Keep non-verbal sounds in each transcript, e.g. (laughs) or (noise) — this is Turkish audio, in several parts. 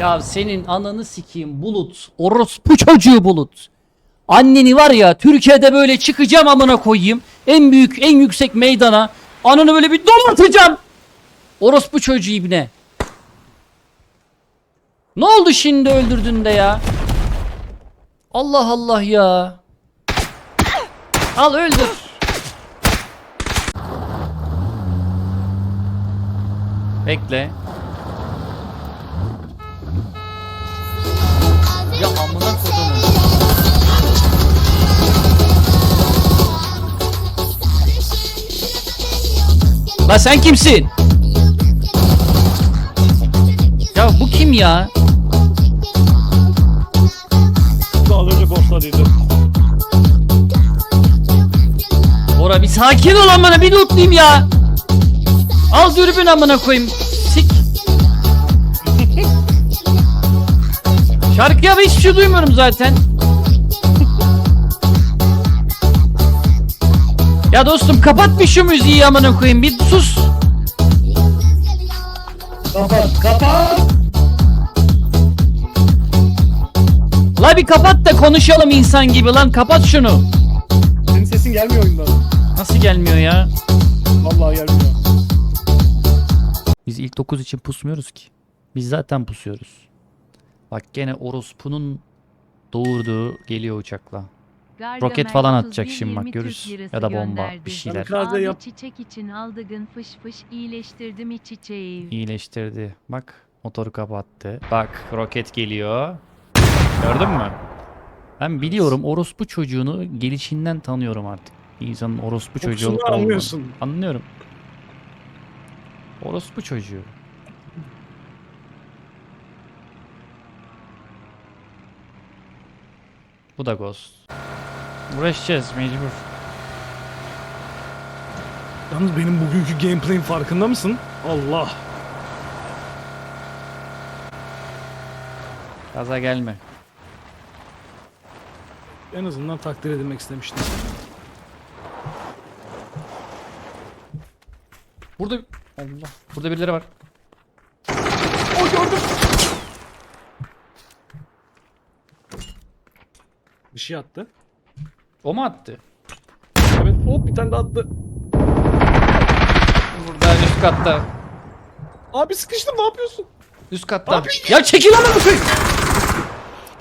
Ya senin ananı sikeyim Bulut. Orospu çocuğu Bulut. Anneni var ya Türkiye'de böyle çıkacağım amına koyayım. En büyük en yüksek meydana. Ananı böyle bir domatacağım. Orospu çocuğu ibne. Ne oldu şimdi öldürdün de ya? Allah Allah ya. Al öldür. Bekle. Ya amına kodumun. La sen kimsin? Ya bu kim ya? Az önce boşladıydı. Ora bir sakin ol amına bir lootlayayım ya. Al dürbün amına koyayım. Sik. (laughs) Şarkıya hiçbir şey duymuyorum zaten. Ya dostum kapat bir şu müziği amına koyayım bir sus. Kapat kapat. La bir kapat da konuşalım insan gibi lan kapat şunu. Senin sesin gelmiyor oyundan. Nasıl gelmiyor ya? Vallahi gelmiyor. Biz ilk 9 için pusmuyoruz ki. Biz zaten pusuyoruz. Bak gene orospunun doğurduğu geliyor uçakla. Roket falan atacak şimdi bak, görürüz. Ya da bomba, bir şeyler. Kamikaze yap. çiçek için aldığın fış fış iyileştirdim iç çiçeği. İyileştirdi. Bak motoru kapattı. Bak roket geliyor. Gördün mü? Ben biliyorum orospu çocuğunu gelişinden tanıyorum artık. Bir insanın orospu çocuğu olup Kokusunu olmadığını. anlıyorsun. Anlıyorum. Orospu çocuğu. Bu da Ghost. Uğraşacağız mecbur. Yalnız benim bugünkü gameplay'in farkında mısın? Allah. Gaza gelme. En azından takdir edilmek istemiştim. Burada Allah. Burada birileri var. Bir şey attı. O mu attı? Evet hop bir tane de attı. Burada üst katta. Abi sıkıştım ne yapıyorsun? Üst katta. Abi! Ya çekil ama bu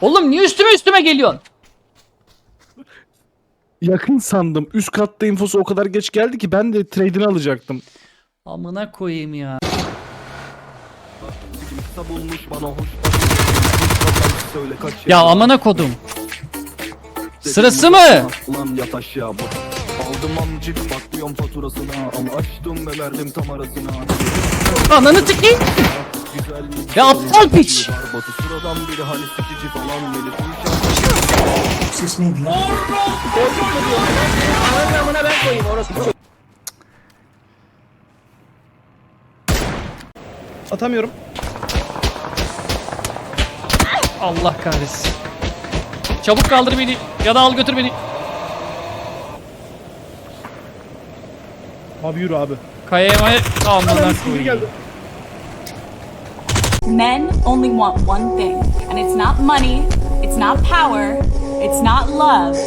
Oğlum niye üstüme üstüme geliyorsun? Yakın sandım. Üst katta infosu o kadar geç geldi ki ben de trade'ini alacaktım. Amına koyayım ya. bulmuş bana hoş söyle kaç Ya amına kodum. Sırası mı? Ulan yat aşağı bak Aldım amcık bakıyorum faturasına Ama açtım ve verdim tam arasına Ananı tıkayım. Ya aptal piç. Batı sıradan biri hani sikici falan Melih Atamıyorum. Allah kahretsin. Çabuk kaldır beni ya da al götür beni. Abi yürü abi. Kayaya maya Biri koyayım. geldi. Men only want one thing, and it's not money, it's not power, it's not love,